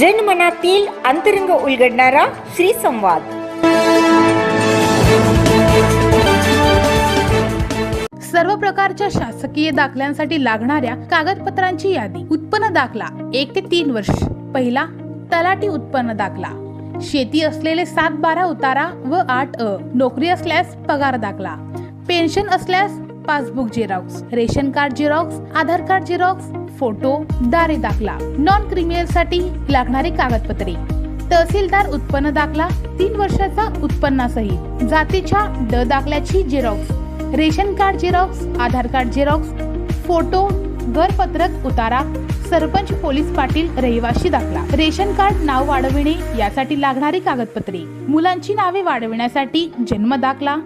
जनमनातील अंतरंग उलगडणारा श्री संवाद सर्व प्रकारच्या शासकीय दाखल्यांसाठी लागणाऱ्या कागदपत्रांची यादी. उत्पन्न दाखला. एक ते तीन वर्ष. पहिला तलाठी उत्पन्न दाखला. शेती असलेले सात बारा उतारा व आठ अ. नोकरी असल्यास पगार दाखला. पेन्शन असल्यास passbook xerox. Ration card xerox Aadhaar card xerox photo दारे दाखला. नॉन क्रिमिनलसाठी लागणारी कागदपत्रे. तहसीलदार उत्पन्न दाखला तीन वर्षाचा उत्पन्नासहित जातीच्या ड दाखल्याची xerox ration card xerox Aadhaar card xerox photo घरपत्रक उतारा. सरपंच पोलीस पाटील रहिवाशी दाखला. रेशन कार्ड नाव वाढविणे यासाठी लागणारी कागदपत्रे. मुलांची नावे वाढविण्यासाठी जन्म दाखला.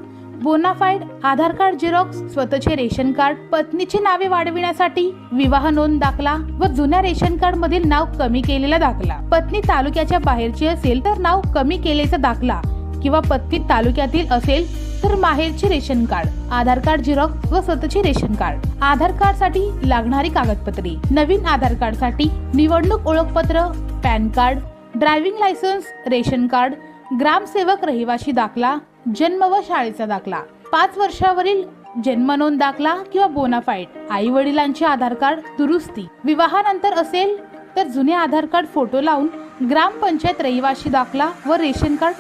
बोनाफाईड आधार कार्ड झेरॉक्स स्वतःचे रेशन कार्ड पत्नीची नावे वाढविण्यासाठी विवाह नोंद दाखला व जुन्या रेशन कार्ड मधील नाव कमी केलेला दाखला. पत्नी तालुक्याच्या बाहेरची असेल तर नाव कमी केलेचा दाखला किंवा पत्नी तालुक्यातील असेल तर माहेरचे ration card Aadhaar card xerox व स्वतःचे रेशन कार्ड आधार कार्डसाठी लागणारी कागदपत्रे. नवीन आधार कार्डसाठी निवडणूक ओळखपत्र pan card driving licence ration card ग्रामसेवक रहिवाशी दाखला जन्म व शाळेचा दाखला. पाच वर्षावरील जन्म नोंद दाखला किंवा बोनाफाईट आई वडिलांचे आधार कार्ड दुरुस्ती. विवाहानंतर असेल तर जुने आधार कार्ड फोटो लावून ग्रामपंचायत रहिवाशी दाखला व रेशन कार्ड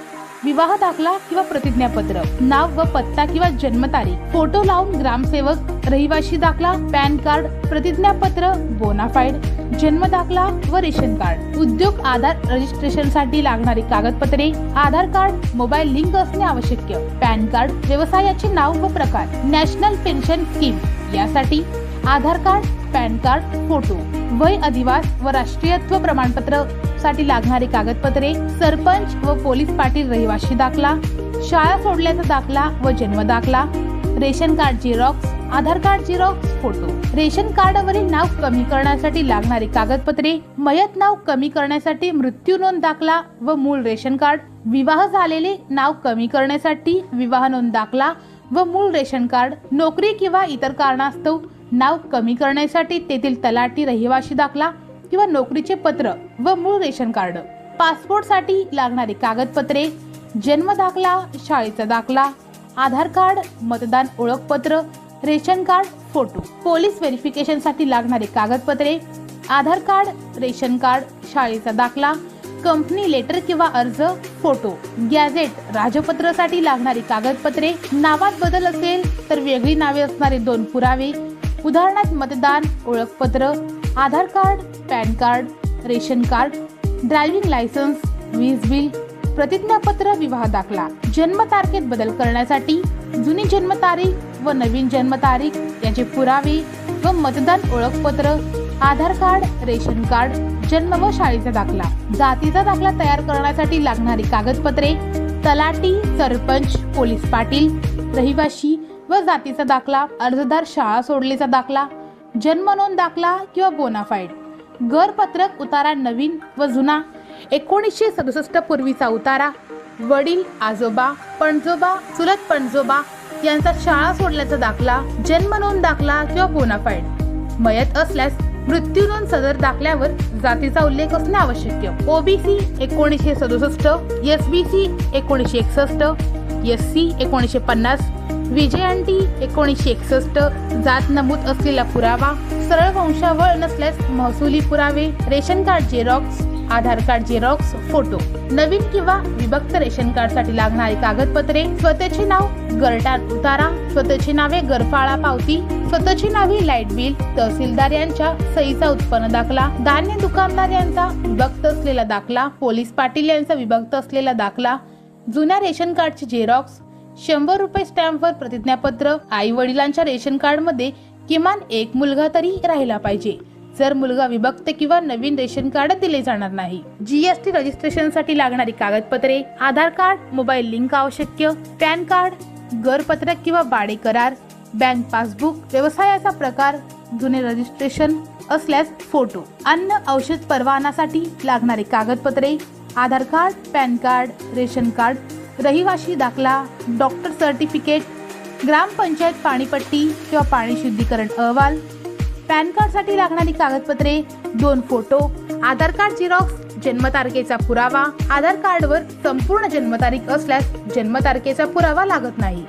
विवाह दाखला किंवा प्रतिज्ञापत्र नाव व पत्ता किंवा जन्मतारीख फोटो लावून ग्रामसेवक रहिवाशी दाखला पॅन कार्ड प्रतिज्ञापत्र बोनाफाईड जन्म दाखला व रेशन कार्ड. उद्योग आधार रजिस्ट्रेशनसाठी लागणारी कागदपत्रे आधार कार्ड मोबाईल लिंक असणे आवश्यक. पॅन कार्ड व्यवसायाचे नाव व प्रकार नॅशनल पेन्शन स्कीम. यासाठी Aadhaar card pan card photo. वय अधिवास व राष्ट्रीयत्व प्रमाणपत्रसाठी लागणारी कागदपत्रे सरपंच व पोलीस पाटील रहिवाशी दाखला शाळा सोडल्याचा दाखला व जन्म दाखला ration card xerox Aadhaar card xerox photo. Ration कार्डवरील नाव कमी करण्यासाठी लागणारी कागदपत्रे मयत नाव कमी करण्यासाठी मृत्यू नोंद दाखला व मूळ रेशन कार्ड विवाह झालेले नाव कमी करण्यासाठी विवाह नोंद दाखला व मूळ रेशन कार्ड नोकरी किंवा इतर कारणास्तव नाव कमी करण्यासाठी तेथील तलाठी रहिवाशी दाखला किंवा नोकरीचे पत्र व मूळ रेशन कार्ड पासपोर्टसाठी लागणारी कागदपत्रे जन्म दाखला शाळेचा दाखला आधार कार्ड मतदान ओळखपत्र रेशन कार्ड फोटो. पोलीस व्हेरिफिकेशनसाठी लागणारी कागदपत्रे आधार कार्ड रेशन कार्ड शाळेचा दाखला कंपनी लेटर किंवा अर्ज फोटो. गॅझेट राजपत्रासाठी लागणारी कागदपत्रे नावात बदल असेल तर वेगळी नावे असणारे दोन पुरावे उदाहरणार्थ मतदान ओळखपत्र Aadhaar card pan card ration card driving licence वीज बिल प्रतिज्ञापत्र विवाह दाखला. जन्मतारखेत बदल करण्यासाठी जुनी जन्मतारीख व नवीन जन्मतारीख याचे पुरावे व मतदान ओळखपत्र आधार कार्ड रेशन कार्ड जन्म व शाळेचा दाखला. जातीचा दाखला तयार करण्यासाठी लागणारी कागदपत्रे तलाटी सरपंच पोलीस पाटील रहिवाशी व जातीचा दाखला अर्जदार शाळा सोडलेचा दाखला जन्म नोंद दाखला किंवा बोनाफाईड घरपत्रक उतारा नवीन व जुना एकोणीसशे सदुसष्ट पूर्वीचा उतारा वडील आजोबा पणजोबा चुलत पणजोबा यांचा शाळा सोडल्याचा दाखला जन्मनोंद दाखला किंवा बोनाफाईड मयत असल्यास मृत्यू नोंद सदर दाखल्यावर जातीचा उल्लेख असणे आवश्यक. ओबीसी एकोणीसशे सदुसष्ट एस बी सी एकोणीसशे एकसष्ट एस सी एकोणीसशे पन्नास विजयांटी एकोणीसशे एकसष्ट. जात नमूद असलेला पुरावा सरळ वंशावळ नसल्यास महसुली पुरावे ration card xerox Aadhaar card xerox photo. नवीन किंवा विभक्त रेशन कार्डसाठी लागणारी कागदपत्रे स्वतःचे नाव गरटार उतारा स्वतःची नावे गरफाळा पावती स्वतःची नावे लाइट बिल तहसीलदार यांच्या सहीचा उत्पन्न दाखला धान्य दुकानदार यांचा विभक्त असलेला दाखला पोलीस पाटील यांचा विभक्त असलेला दाखला जुन्या रेशन कार्डचे झेरॉक्स शंभर रुपये स्टॅम्पवर प्रतिज्ञापत्र आई वडिलांच्या रेशन कार्डमध्ये किमान एक मुलगा तरी राहिला पाहिजे. जर मुलगा विभक्त किंवा नवीन रेशन कार्ड दिले जाणार नाही. जीएसटी रजिस्ट्रेशनसाठी लागणारी कागदपत्रे आधार कार्ड मोबाईल लिंक आवश्यक पॅन कार्ड घरपत्रक किंवा भाडे करार बँक पासबुक व्यवसायाचा प्रकार जुने रजिस्ट्रेशन असल्यास फोटो अन्न औषध परवानासाठी लागणारी कागदपत्रे Aadhaar card pan card ration card रहिवाशी दाखला डॉक्टर सर्टिफिकेट ग्रामपंचायत पाणीपट्टी किंवा पाणी शुद्धीकरण अहवाल पॅन कार्डसाठी लागणारी कागदपत्रे दोन फोटो आधार कार्ड झेरॉक्स जन्मतारखेचा पुरावा आधार कार्डवर संपूर्ण जन्मतारीख असल्यास जन्मतारखेचा पुरावा लागत नाही.